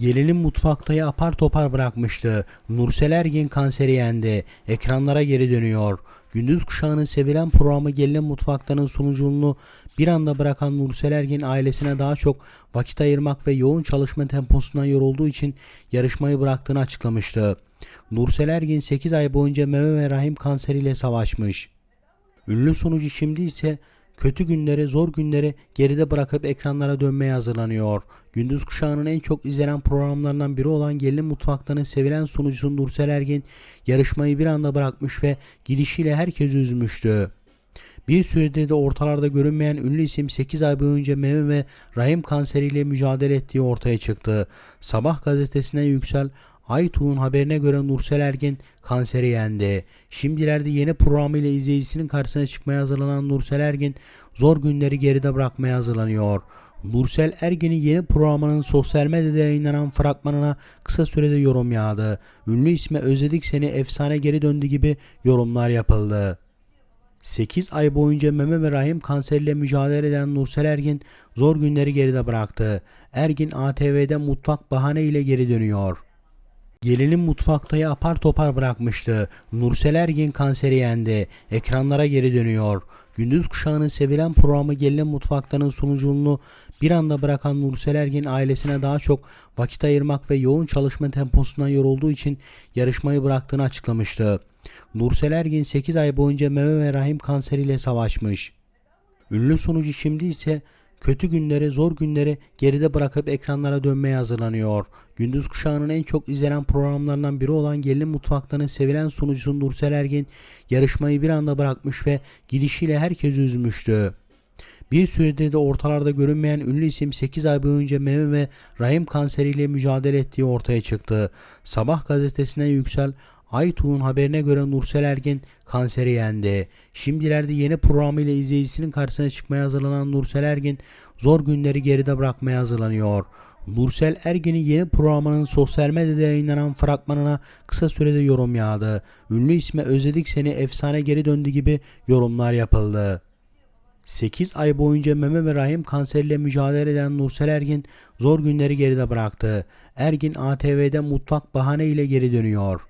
Gelinin mutfaktayı apar topar bırakmıştı. Nursel Ergin kanseri yendi. Ekranlara geri dönüyor. Gündüz kuşağının sevilen programı Gelinin Mutfakta'nın sunuculuğunu bir anda bırakan Nursel Ergin ailesine daha çok vakit ayırmak ve yoğun çalışma temposundan yorulduğu için yarışmayı bıraktığını açıklamıştı. Nursel Ergin 8 ay boyunca meme ve rahim kanseriyle savaşmış. Ünlü sunucu şimdi ise kötü günleri, zor günleri geride bırakıp ekranlara dönmeye hazırlanıyor. Gündüz kuşağının en çok izlenen programlarından biri olan Gelin Mutfakta'nın sevilen sunucusu Nursel Ergin yarışmayı bir anda bırakmış ve gidişiyle herkesi üzmüştü. Bir süredir de ortalarda görünmeyen ünlü isim 8 ay boyunca meme ve rahim kanseriyle mücadele ettiği ortaya çıktı. Sabah gazetesine Yüksel Aytuğ'un haberine göre Nursel Ergin kanseri yendi. Şimdilerde yeni programıyla izleyicisinin karşısına çıkmaya hazırlanan Nursel Ergin zor günleri geride bırakmaya hazırlanıyor. Nursel Ergin'in yeni programının sosyal medyada yayınlanan fragmanına kısa sürede yorum yağdı. Ünlü isme özledik seni efsane geri döndü gibi yorumlar yapıldı. 8 ay boyunca meme ve rahim kanseriyle mücadele eden Nursel Ergin zor günleri geride bıraktı. Ergin ATV'de mutfak bahane ile geri dönüyor. Gelinin mutfaktayı apar topar bırakmıştı. Nursel Ergin kanseri yendi. Ekranlara geri dönüyor. Gündüz kuşağının sevilen programı Gelinin Mutfakta'nın sunuculuğunu bir anda bırakan Nursel Ergin ailesine daha çok vakit ayırmak ve yoğun çalışma temposundan yorulduğu için yarışmayı bıraktığını açıklamıştı. Nursel Ergin 8 ay boyunca meme ve rahim kanseriyle savaşmış. Ünlü sunucu şimdi ise kötü günleri, zor günleri geride bırakıp ekranlara dönmeye hazırlanıyor. Gündüz kuşağının en çok izlenen programlarından biri olan Gelin Mutfakta'nın sevilen sunucusu Nursel Ergin yarışmayı bir anda bırakmış ve gidişiyle herkesi üzmüştü. Bir süredir de ortalarda görünmeyen ünlü isim 8 ay boyunca meme ve rahim kanseriyle mücadele ettiği ortaya çıktı. Sabah gazetesine Yüksel Aytuğ'un haberine göre Nursel Ergin kanseri yendi. Şimdilerde yeni programıyla izleyicisinin karşısına çıkmaya hazırlanan Nursel Ergin zor günleri geride bırakmaya hazırlanıyor. Nursel Ergin'in yeni programının sosyal medyada yayınlanan fragmanına kısa sürede yorum yağdı. Ünlü isme özledik seni efsane geri döndü gibi yorumlar yapıldı. 8 ay boyunca meme ve rahim kanseriyle mücadele eden Nursel Ergin zor günleri geride bıraktı. Ergin ATV'de mutfak bahane ile geri dönüyor.